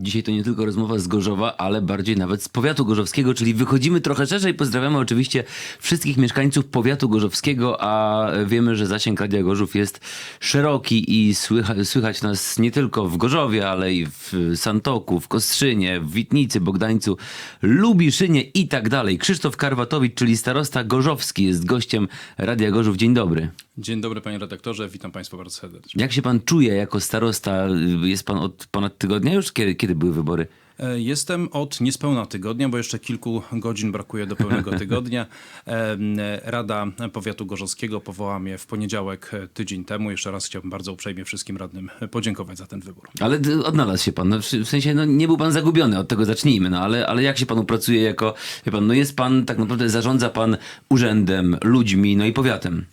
Dzisiaj to nie tylko rozmowa z Gorzowa, ale bardziej nawet z powiatu gorzowskiego, czyli wychodzimy trochę szerzej. Pozdrawiamy oczywiście wszystkich mieszkańców powiatu gorzowskiego, a wiemy, że zasięg Radia Gorzów jest szeroki i słycha, słychać nas nie tylko w Gorzowie, ale i w Santoku, w Kostrzynie, w Witnicy, Bogdańcu, Lubiszynie i tak dalej. Krzysztof Karwatowicz, czyli starosta gorzowski, jest gościem Radia Gorzów. Dzień dobry. Dzień dobry panie redaktorze, witam państwa bardzo serdecznie. Jak się pan czuje jako starosta? Jest pan od ponad tygodnia już? Kiedy, kiedy były wybory? E, Jestem od niespełna tygodnia, bo jeszcze kilku godzin brakuje do pełnego tygodnia. Em, Rada Powiatu Gorzowskiego powołała mnie w poniedziałek e, tydzień temu. Jeszcze raz chciałbym bardzo uprzejmie wszystkim radnym podziękować za ten wybór. Ale odnalazł się pan. No, w, w sensie, no, nie był pan zagubiony, od tego zacznijmy, no ale, ale jak się panu pracuje jako, wie pan, no jest pan, tak naprawdę zarządza pan urzędem, ludźmi, no i powiatem.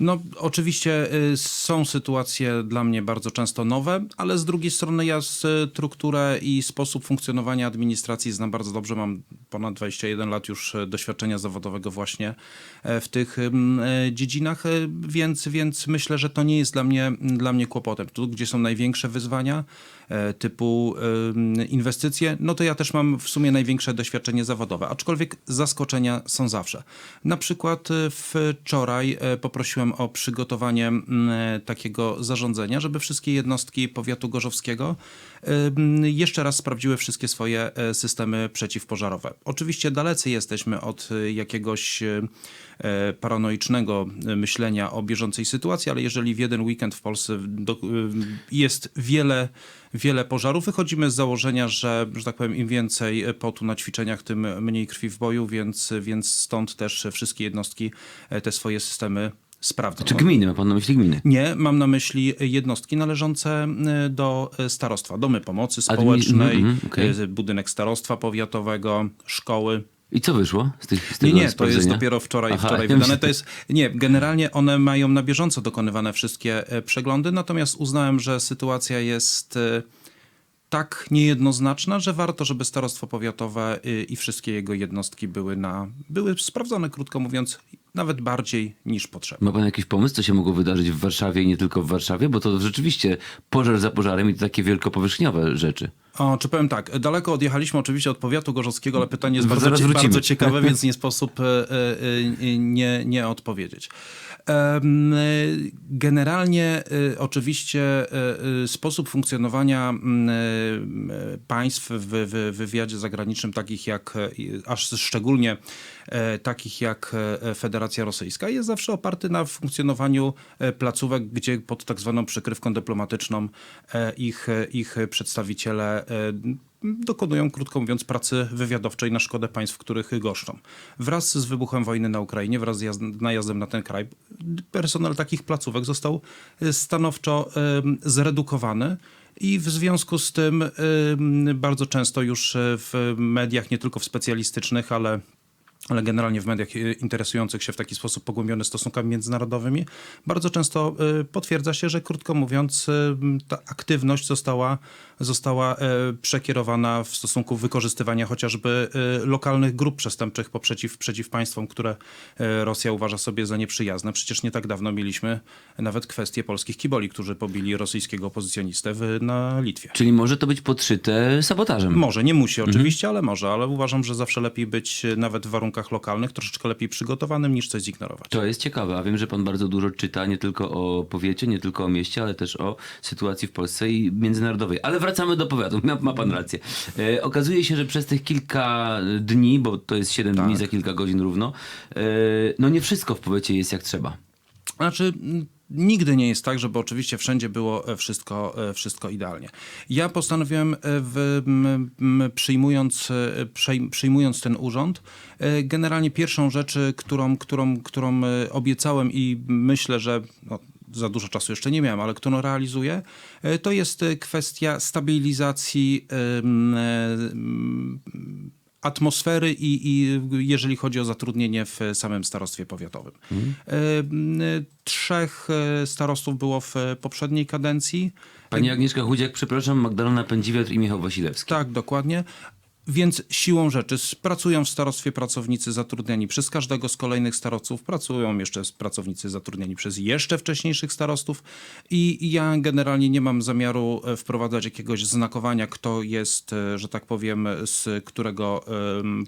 No, oczywiście y, są sytuacje dla mnie bardzo często nowe, ale z drugiej strony ja strukturę i sposób funkcjonowania administracji znam bardzo dobrze. Mam ponad 21 lat już e, doświadczenia zawodowego właśnie w tych dziedzinach, więc, więc myślę, że to nie jest dla mnie, dla mnie kłopotem. Tu, gdzie są największe wyzwania, typu ym, inwestycje, no to ja też mam w sumie największe doświadczenie zawodowe, aczkolwiek zaskoczenia są zawsze. Na przykład e, wczoraj e, poprosiłem o przygotowanie e, takiego zarządzenia, żeby wszystkie jednostki powiatu gorzowskiego jeszcze raz sprawdziły wszystkie swoje e, systemy przeciwpożarowe. Oczywiście dalecy jesteśmy od e, jakiegoś e, e, paranoicznego e, myślenia o bieżącej sytuacji, ale jeżeli w jeden weekend w Polsce jest wiele, wiele pożarów, wychodzimy z założenia, że, że tak powiem, im więcej potu na ćwiczeniach, tym mniej krwi w boju, więc, więc stąd też wszystkie jednostki e, te swoje systemy sprawdzą. Czy gminy, ma pan na myśli gminy? Nie, mam na myśli jednostki należące e, do e, starostwa, domy pomocy Admi- społecznej, mhm, mhm, okej. e, budynek starostwa powiatowego, szkoły. I co wyszło z tych z Nie, tego nie, to jest dopiero wczoraj, Aha, wczoraj ja wydane. myślę- To jest, nie, generalnie one mają na bieżąco dokonywane wszystkie e, przeglądy, natomiast uznałem, że sytuacja jest e, tak niejednoznaczna, że warto, żeby starostwo powiatowe y, i wszystkie jego jednostki były, na, były sprawdzone, krótko mówiąc, nawet bardziej niż potrzebne. Ma pan jakiś pomysł, co się mogło wydarzyć w Warszawie i nie tylko w Warszawie? Bo to rzeczywiście pożar za pożarem i to takie wielkopowierzchniowe rzeczy. O, czy powiem tak, daleko odjechaliśmy oczywiście od powiatu gorzowskiego, ale pytanie jest Zaraz bardzo, cie- bardzo ciekawe, więc nie sposób e, e, nie, nie odpowiedzieć. Generalnie e, oczywiście sposób funkcjonowania państw w, w wywiadzie zagranicznym, takich jak, aż szczególnie takich jak e, Federacja Rosyjska, jest zawsze oparty na funkcjonowaniu e, placówek, gdzie pod tak zwaną przykrywką dyplomatyczną e, ich, e, ich przedstawiciele dokonują, krótko mówiąc, pracy wywiadowczej na szkodę państw, w których goszczą. Wraz z wybuchem wojny na Ukrainie, wraz z jazd- najazdem na ten kraj, personel takich placówek został stanowczo zredukowany. I w związku z tym bardzo często już w mediach, nie tylko w specjalistycznych, ale ale generalnie w mediach e, interesujących się w taki sposób pogłębiony stosunkami międzynarodowymi, bardzo często e, potwierdza się, że krótko mówiąc, e, ta aktywność została, została przekierowana w stosunku wykorzystywania chociażby lokalnych grup przestępczych po przeciw, państwom, które Rosja uważa sobie za nieprzyjazne. Przecież nie tak dawno mieliśmy nawet kwestię polskich kiboli, którzy pobili rosyjskiego opozycjonistę w, na Litwie. Czyli może to być podszyte sabotażem. Może, nie musi oczywiście, ale może, ale uważam, że zawsze lepiej być nawet w warunkach lokalnych troszeczkę lepiej przygotowanym niż coś zignorować. To jest ciekawe, a wiem, że pan bardzo dużo czyta nie tylko o powiecie, nie tylko o mieście, ale też o sytuacji w Polsce i międzynarodowej. Ale wracamy do powiatu, ma, ma pan rację. E, okazuje się, że przez tych kilka dni, bo to jest 7 dni za kilka godzin równo, e, no nie wszystko w powiecie jest jak trzeba. Znaczy, nigdy nie jest tak, żeby oczywiście wszędzie było e, wszystko, e, wszystko idealnie. Ja postanowiłem, e, w, przyjmując, przyjmując ten urząd, generalnie pierwszą rzecz, którą, którą, którą obiecałem i myślę, że no, za dużo czasu jeszcze nie miałem, ale którą realizuję, to jest kwestia stabilizacji atmosfery i, i jeżeli chodzi o zatrudnienie w samym starostwie powiatowym. E, m, Trzech e, starostów było w poprzedniej kadencji. Pani Agnieszka Chudziak, przepraszam, Magdalena Pędziwiatr i Michał Wasilewski. Tak, dokładnie. Więc siłą rzeczy pracują w starostwie pracownicy zatrudniani przez każdego z kolejnych starostów, pracują jeszcze pracownicy zatrudniani przez jeszcze wcześniejszych starostów i ja generalnie nie mam zamiaru e, wprowadzać jakiegoś znakowania, kto jest, e, że tak powiem, z którego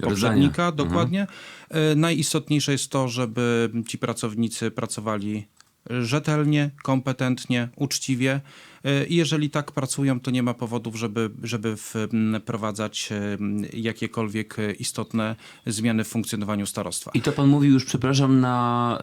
poprzednika dokładnie. E, Najistotniejsze jest to, żeby ci pracownicy pracowali rzetelnie, kompetentnie, uczciwie. E, I jeżeli tak pracują, to nie ma powodów, żeby, żeby wprowadzać e, jakiekolwiek e, istotne zmiany w funkcjonowaniu starostwa. I to pan mówił już, przepraszam, na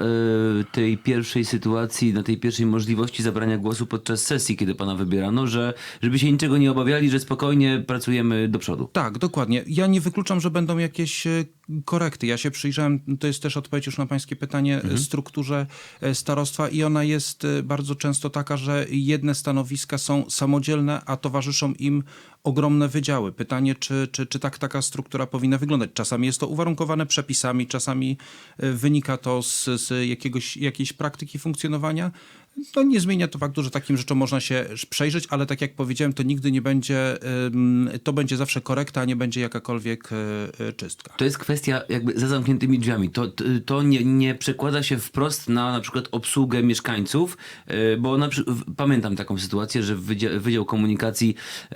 y, tej pierwszej sytuacji, na tej pierwszej możliwości zabrania głosu podczas sesji, kiedy pana wybierano, że żeby się niczego nie obawiali, że spokojnie pracujemy do przodu. Tak, dokładnie. Ja nie wykluczam, że będą jakieś e, korekty. Ja się przyjrzałem, to jest też odpowiedź już na pańskie pytanie, e, strukturze e, starostwa i ona jest e, bardzo często taka, że jedne stanowiska są samodzielne, a towarzyszą im ogromne wydziały. Pytanie, czy, czy, czy tak taka struktura powinna wyglądać. Czasami jest to uwarunkowane przepisami, czasami e, wynika to z, z jakiegoś, jakiejś praktyki funkcjonowania. No nie zmienia to faktu, że takim rzeczom można się przejrzeć, ale tak jak powiedziałem, to nigdy nie będzie, to będzie zawsze korekta, a nie będzie jakakolwiek y, y, czystka. To jest kwestia jakby za zamkniętymi drzwiami. To, to, nie, nie przekłada się wprost na na przykład obsługę mieszkańców, e, bo na, pamiętam taką sytuację, że Wydział, Wydział Komunikacji e,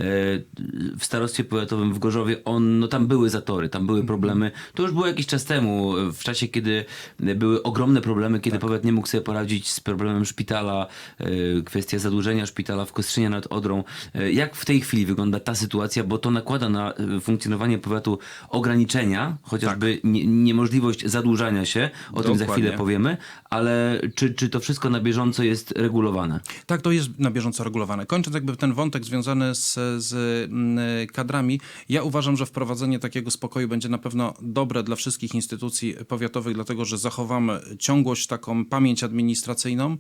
w starostwie powiatowym w Gorzowie, on, no tam były zatory, tam były problemy. To już było jakiś czas temu, w czasie kiedy były ogromne problemy, kiedy powiat nie mógł sobie poradzić z problemem szpitala, e, kwestia zadłużenia szpitala w Kostrzynie nad Odrą. E, Jak w tej chwili wygląda ta sytuacja, bo to nakłada na e, funkcjonowanie powiatu ograniczenia, chociażby nie, niemożliwość zadłużania się, o tym za Dokładnie. chwilę powiemy, ale czy, czy to wszystko na bieżąco jest regulowane? Tak, to jest na bieżąco regulowane. Kończąc jakby ten wątek związany z, z mm, kadrami, ja uważam, że wprowadzenie takiego spokoju będzie na pewno dobre dla wszystkich instytucji powiatowych, dlatego że zachowamy ciągłość, taką pamięć administracyjną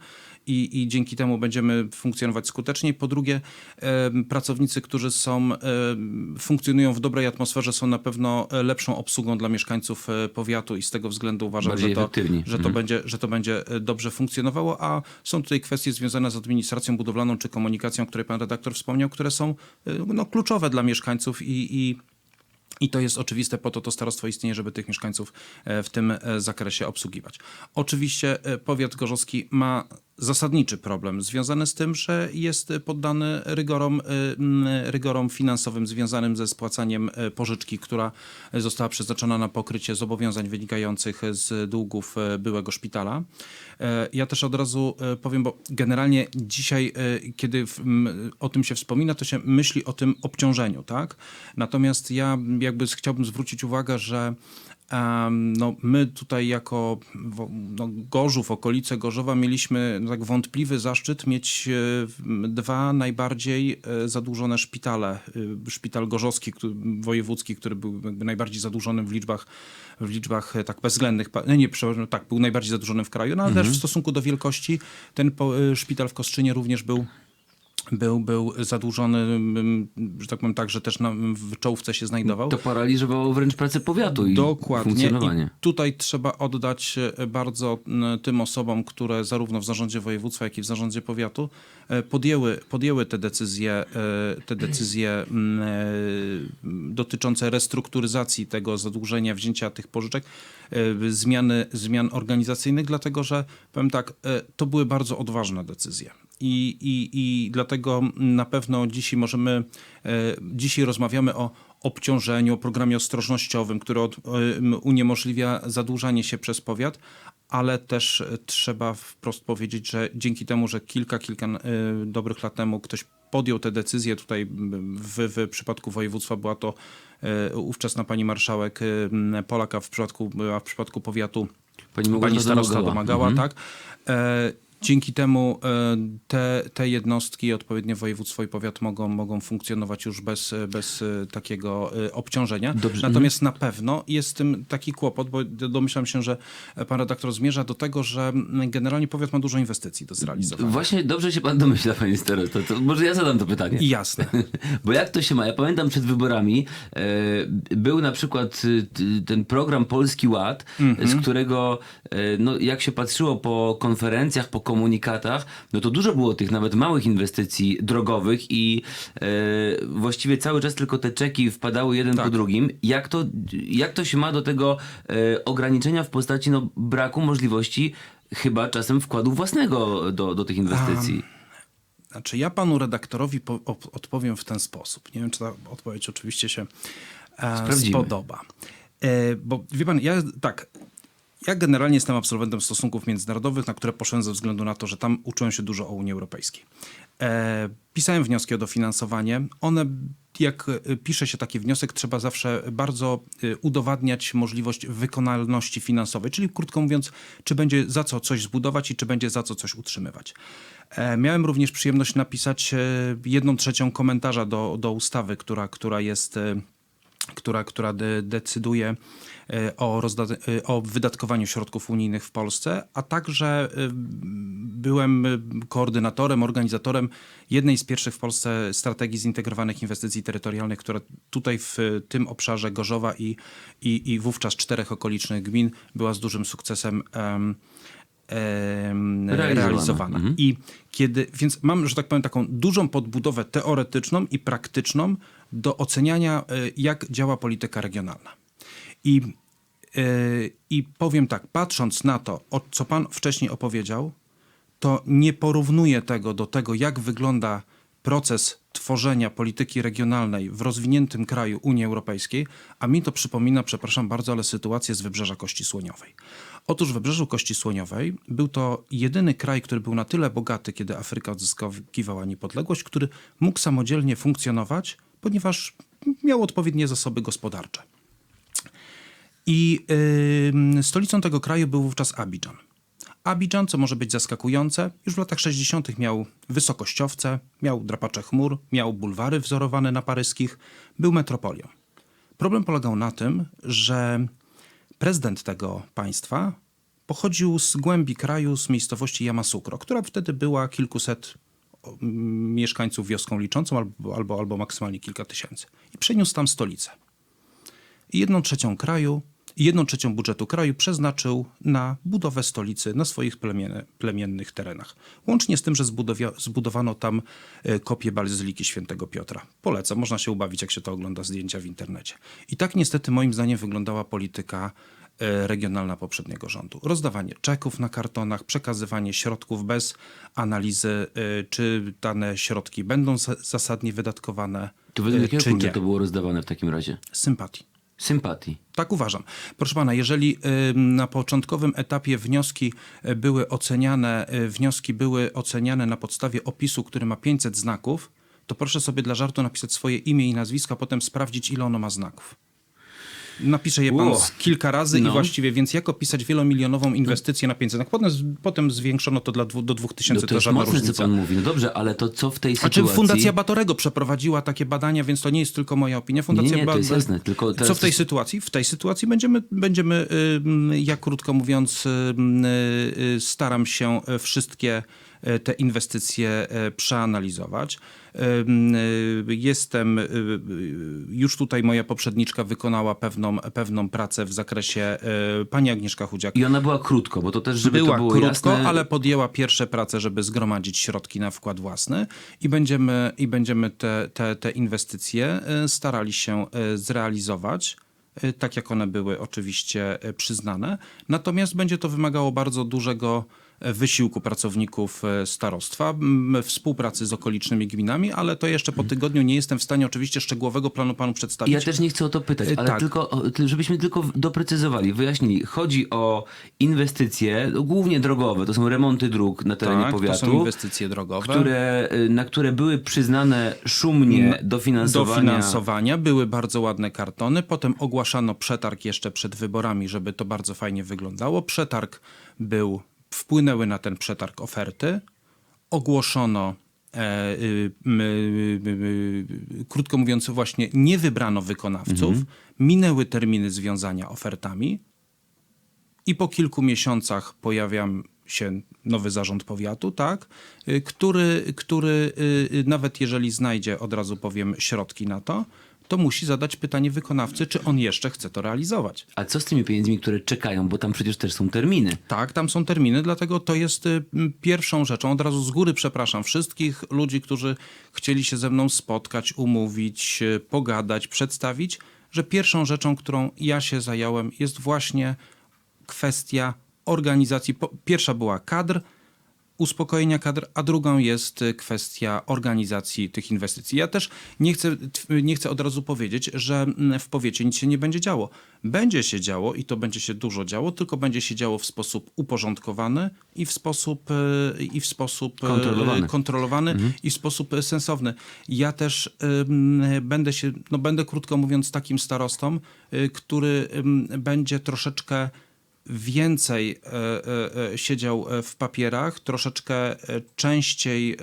i, i dzięki temu będziemy funkcjonować skuteczniej. Po drugie, pracownicy, którzy są, funkcjonują w dobrej atmosferze, są na pewno e, lepszą obsługą dla mieszkańców e, powiatu i z tego względu uważam, Bardziej że to, efektywni. że to Mhm. będzie, że to będzie e, dobrze funkcjonowało, a są tutaj kwestie związane z administracją budowlaną czy komunikacją, o której pan redaktor wspomniał, które są no, kluczowe dla mieszkańców i, i i to jest oczywiste, po to to starostwo istnieje, żeby tych mieszkańców w tym zakresie obsługiwać. Oczywiście powiat gorzowski ma zasadniczy problem związany z tym, że jest poddany rygorom, e, m, rygorom finansowym związanym ze spłacaniem e, pożyczki, która została przeznaczona na pokrycie zobowiązań wynikających z długów e, byłego szpitala. E, Ja też od razu powiem, bo generalnie dzisiaj, kiedy o tym się wspomina, to się myśli o tym obciążeniu, tak? Natomiast ja jakby chciałbym zwrócić uwagę, że no, my tutaj jako no, Gorzów, okolice Gorzowa mieliśmy no, tak wątpliwy zaszczyt mieć e, dwa najbardziej e, zadłużone szpitale. E, Szpital Gorzowski, który, wojewódzki, który był jakby najbardziej zadłużonym w liczbach w liczbach tak bezwzględnych, nie, nie, przepraszam, tak, był najbardziej zadłużony w kraju, no ale też w stosunku do wielkości ten szpital w Kostrzynie również był był, był zadłużony, mm, że tak powiem tak, że też na, w czołówce się znajdował. To paraliżowało wręcz pracę powiatu i Dokładnie. funkcjonowanie. I tutaj trzeba oddać e, bardzo tym osobom, które zarówno w zarządzie województwa, jak i w zarządzie powiatu e, podjęły, podjęły te decyzje, e, te decyzje dotyczące restrukturyzacji tego zadłużenia, wzięcia tych pożyczek, zmiany, zmian organizacyjnych, dlatego że powiem tak, to były bardzo odważne decyzje. I, i, I dlatego na pewno dzisiaj możemy, e, dzisiaj rozmawiamy o obciążeniu, o programie ostrożnościowym, który od, em, uniemożliwia zadłużanie się przez powiat, ale też trzeba wprost powiedzieć, że dzięki temu, że kilka, kilka e, dobrych lat temu ktoś podjął te decyzje, tutaj w, w przypadku województwa była to e, ówczesna pani marszałek Polaka, w przypadku, a w przypadku powiatu Pani, pani starosta domagała. domagała, Mhm. tak. Dzięki temu e, te, te jednostki, odpowiednio województwo i powiat mogą, mogą funkcjonować już bez, bez e, takiego e, obciążenia. Dobrze. Natomiast na pewno jest tym taki kłopot, bo domyślam się, że pan redaktor zmierza do tego, że generalnie powiat ma dużo inwestycji do zrealizowania. Właśnie dobrze się pan domyśla, panie starosto. To może ja zadam to pytanie. Jasne. Bo jak to się ma? Ja pamiętam przed wyborami e, był na przykład ten program Polski Ład, Mhm. z którego e, no, jak się patrzyło po konferencjach, po komunikatach, no to dużo było tych nawet małych inwestycji drogowych i e, właściwie cały czas tylko te czeki wpadały jeden po Tak. drugim. Jak to, jak to się ma do tego e, ograniczenia w postaci no, braku możliwości chyba czasem wkładu własnego do, do tych inwestycji? Znaczy, ja panu redaktorowi po, op- odpowiem w ten sposób. Nie wiem, czy ta odpowiedź oczywiście się e, spodoba. E, bo wie pan, ja tak. Ja generalnie jestem absolwentem stosunków międzynarodowych, na które poszedłem ze względu na to, że tam uczyłem się dużo o Unii Europejskiej. E, pisałem wnioski o dofinansowanie. One, jak e, pisze się taki wniosek, trzeba zawsze bardzo e, udowadniać możliwość wykonalności finansowej, czyli krótko mówiąc, czy będzie za co coś zbudować i czy będzie za co coś utrzymywać. E, Miałem również przyjemność napisać e, jedną trzecią komentarza do, do ustawy, która, która jest która, która de, decyduje e, o, e, o wydatkowaniu środków unijnych w Polsce, a także e, byłem koordynatorem, organizatorem jednej z pierwszych w Polsce strategii zintegrowanych inwestycji terytorialnych, która tutaj w tym obszarze Gorzowa i, i, i wówczas czterech okolicznych gmin była z dużym sukcesem em, em, Realizowana. realizowana. I kiedy, więc mam, że tak powiem, taką dużą podbudowę teoretyczną i praktyczną do oceniania, e, jak działa polityka regionalna. I, e, I powiem tak, patrząc na to, co pan wcześniej opowiedział, to nie porównuję tego do tego, jak wygląda proces tworzenia polityki regionalnej w rozwiniętym kraju Unii Europejskiej, a mi to przypomina, przepraszam bardzo, ale sytuację z Wybrzeża Kości Słoniowej. Otóż w Wybrzeżu Kości Słoniowej był to jedyny kraj, który był na tyle bogaty, kiedy Afryka odzyskiwała niepodległość, który mógł samodzielnie funkcjonować, ponieważ miał odpowiednie zasoby gospodarcze. I ym, stolicą tego kraju był wówczas Abidżan. Abidżan, co może być zaskakujące, już w latach 60. miał wysokościowce, miał drapacze chmur, miał bulwary wzorowane na paryskich, był metropolią. Problem polegał na tym, że prezydent tego państwa pochodził z głębi kraju, z miejscowości Yamasukro, która wtedy była kilkuset mieszkańców wioską liczącą albo, albo, albo maksymalnie kilka tysięcy. I przeniósł tam stolicę i jedną trzecią kraju, jedną trzecią budżetu kraju przeznaczył na budowę stolicy na swoich plemienne, plemiennych terenach. Łącznie z tym, że zbudowano tam e, kopię Bazyliki Świętego Piotra. Polecam, można się ubawić, jak się to ogląda zdjęcia w internecie. I tak niestety moim zdaniem wyglądała polityka regionalna poprzedniego rządu. Rozdawanie czeków na kartonach, przekazywanie środków bez analizy, e, czy dane środki będą za- zasadnie wydatkowane, To według e, jakiego czy nie. to było rozdawane w takim razie? Sympatii. Sympatii. Tak uważam. Proszę pana, jeżeli na początkowym etapie wnioski były oceniane, wnioski były oceniane na podstawie opisu, który ma 500 znaków, to proszę sobie dla żartu napisać swoje imię i nazwisko, a potem sprawdzić, ile ono ma znaków. Napisze je pan kilka razy i No. właściwie, więc jak opisać wielomilionową inwestycję na 500 znaków? Potem, potem zwiększono to dla dwu, do 2000, No to, to żadna mocne, różnica. co pan mówi. No dobrze, ale to co w tej Znaczy sytuacji... Fundacja Batorego przeprowadziła takie badania, więc to nie jest tylko moja opinia. Fundacja Nie, nie, to jest jasne, tylko Co w tej jest- sytuacji? W tej sytuacji będziemy, będziemy ja krótko mówiąc, y, y, staram się y, wszystkie te inwestycje przeanalizować. Y, Jestem, y, y, już tutaj moja poprzedniczka wykonała pewną, pewną pracę w zakresie, pani Agnieszka Chudziak I ona była krótko, bo to też, żeby była to było krótko, jasne... ale podjęła pierwsze prace, żeby zgromadzić środki na wkład własny i będziemy, i będziemy te, te, te inwestycje e, starali się e, zrealizować. e, Tak jak one były oczywiście e, przyznane. Natomiast będzie to wymagało bardzo dużego e, wysiłku pracowników e, starostwa, współpracy z okolicznymi gminami, ale to jeszcze po tygodniu nie jestem w stanie oczywiście szczegółowego planu panu przedstawić. Ja też nie chcę o to pytać, Y, ale tak. tylko, żebyśmy tylko doprecyzowali, wyjaśnili. Chodzi o inwestycje, no, głównie drogowe, to są remonty dróg na terenie tak, to powiatu, są inwestycje drogowe. które, y, na które były przyznane szumnie dofinansowania. dofinansowania. Były bardzo ładne kartony. Potem ogłaszano przetarg jeszcze przed wyborami, żeby to bardzo fajnie wyglądało. Przetarg był wpłynęły na ten przetarg oferty, ogłoszono, e, y, y, y, y, krótko mówiąc, właśnie nie wybrano wykonawców, minęły terminy związania ofertami i po kilku miesiącach pojawia się nowy zarząd powiatu, tak, y, który, który y, y, nawet jeżeli znajdzie, od razu powiem, środki na to, to musi zadać pytanie wykonawcy, czy on jeszcze chce to realizować. A co z tymi pieniędzmi, które czekają, bo tam przecież też są terminy. Tak, tam są terminy, dlatego to jest y, pierwszą rzeczą. Od razu z góry przepraszam wszystkich ludzi, którzy chcieli się ze mną spotkać, umówić, y, pogadać, przedstawić, że pierwszą rzeczą, którą ja się zająłem, jest właśnie kwestia organizacji. Pierwsza była kadr, uspokojenia kadr, a drugą jest y, kwestia organizacji tych inwestycji. Ja też nie chcę, nie chcę od razu powiedzieć, że mm, w powiecie nic się nie będzie działo. Będzie się działo i to będzie się dużo działo, tylko będzie się działo w sposób uporządkowany i w sposób, y, i w sposób y, Kontrolowany. kontrolowany i w sposób sensowny. Ja też będę się, no będę krótko mówiąc takim starostą, który będzie troszeczkę więcej e, e, e, siedział w papierach, troszeczkę częściej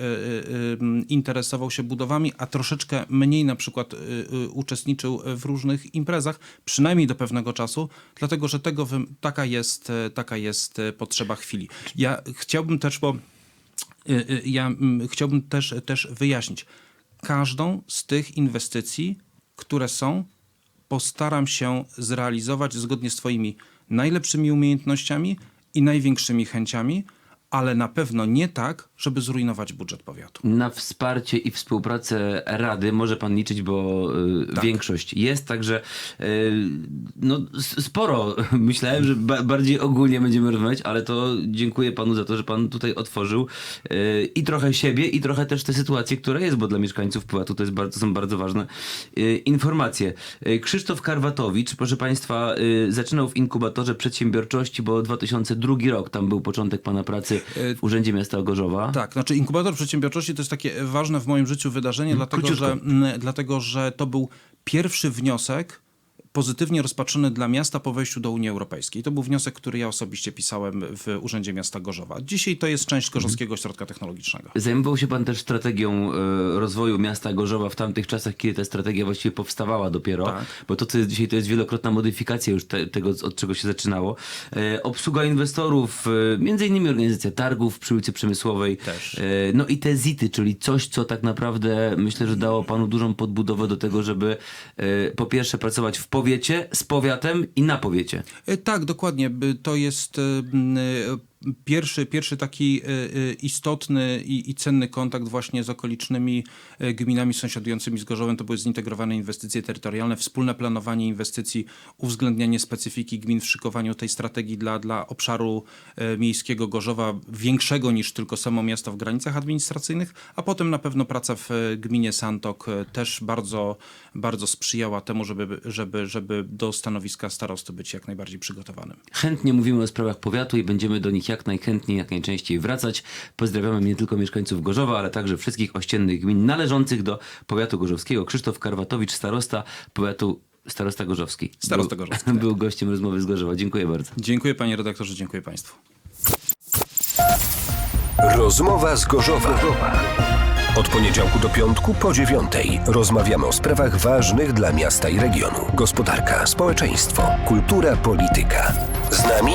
interesował się budowami, a troszeczkę mniej na przykład uczestniczył w różnych imprezach, przynajmniej do pewnego czasu, dlatego że tego taka jest, taka jest potrzeba chwili. Ja chciałbym też, bo ja chciałbym też, też wyjaśnić. Każdą z tych inwestycji, które są, postaram się zrealizować zgodnie z Twoimi najlepszymi umiejętnościami i największymi chęciami, ale na pewno nie tak, żeby zrujnować budżet powiatu. Na wsparcie i współpracę Rady może pan liczyć, bo y, Tak. większość jest, także y, no, sporo. Myślałem, że ba bardziej ogólnie będziemy rozmawiać, ale to dziękuję panu za to, że pan tutaj otworzył y, i trochę siebie, i trochę też tę sytuację, która jest, bo dla mieszkańców powiatu to, jest bardzo, są bardzo ważne y, informacje. Y, Krzysztof Karwatowicz, proszę państwa, y, zaczynał w inkubatorze przedsiębiorczości, bo 2002 rok, tam był początek pana pracy w Urzędzie Miasta Gorzowa. Tak, znaczy inkubator przedsiębiorczości to jest takie ważne w moim życiu wydarzenie, dlatego króciutko. że, mm, dlatego że to był pierwszy wniosek pozytywnie rozpatrzony dla miasta po wejściu do Unii Europejskiej. To był wniosek, który ja osobiście pisałem w Urzędzie Miasta Gorzowa. Dzisiaj to jest część Gorzowskiego Ośrodka Technologicznego. Zajmował się pan też strategią e, rozwoju miasta Gorzowa w tamtych czasach, kiedy ta strategia właściwie powstawała dopiero, Tak. bo to, co jest dzisiaj, to jest wielokrotna modyfikacja już te, tego, od czego się zaczynało. E, obsługa inwestorów, e, między innymi organizacja targów przy ulicy Przemysłowej. Też. No i te ZIT-y, czyli coś, co tak naprawdę myślę, że dało panu dużą podbudowę do tego, żeby po pierwsze pracować w powiecie, z powiatem i na powiecie. E, Tak, dokładnie. To jest e, e, pierwszy, pierwszy taki e, e, istotny i, i cenny kontakt właśnie z okolicznymi e, gminami sąsiadującymi z Gorzowem. To były zintegrowane inwestycje terytorialne, wspólne planowanie inwestycji, uwzględnianie specyfiki gmin w szykowaniu tej strategii dla, dla obszaru miejskiego Gorzowa, większego niż tylko samo miasto w granicach administracyjnych, a potem na pewno praca w gminie Santok też bardzo, bardzo sprzyjała temu, żeby, żeby, żeby do stanowiska starosty być jak najbardziej przygotowanym. Chętnie mówimy o sprawach powiatu i będziemy do nich jak najchętniej, jak najczęściej wracać. Pozdrawiamy nie tylko mieszkańców Gorzowa, ale także wszystkich ościennych gmin należących do powiatu gorzowskiego. Krzysztof Karwatowicz, starosta powiatu Starosta Gorzowski. Starosta był, Gorzowski, tak. Był gościem rozmowy z Gorzowa. Dziękuję bardzo. Dziękuję panie redaktorze, dziękuję państwu. Rozmowa z Gorzowa. Od poniedziałku do piątku po dziewiątej rozmawiamy o sprawach ważnych dla miasta i regionu. Gospodarka, społeczeństwo, kultura, polityka. Z nami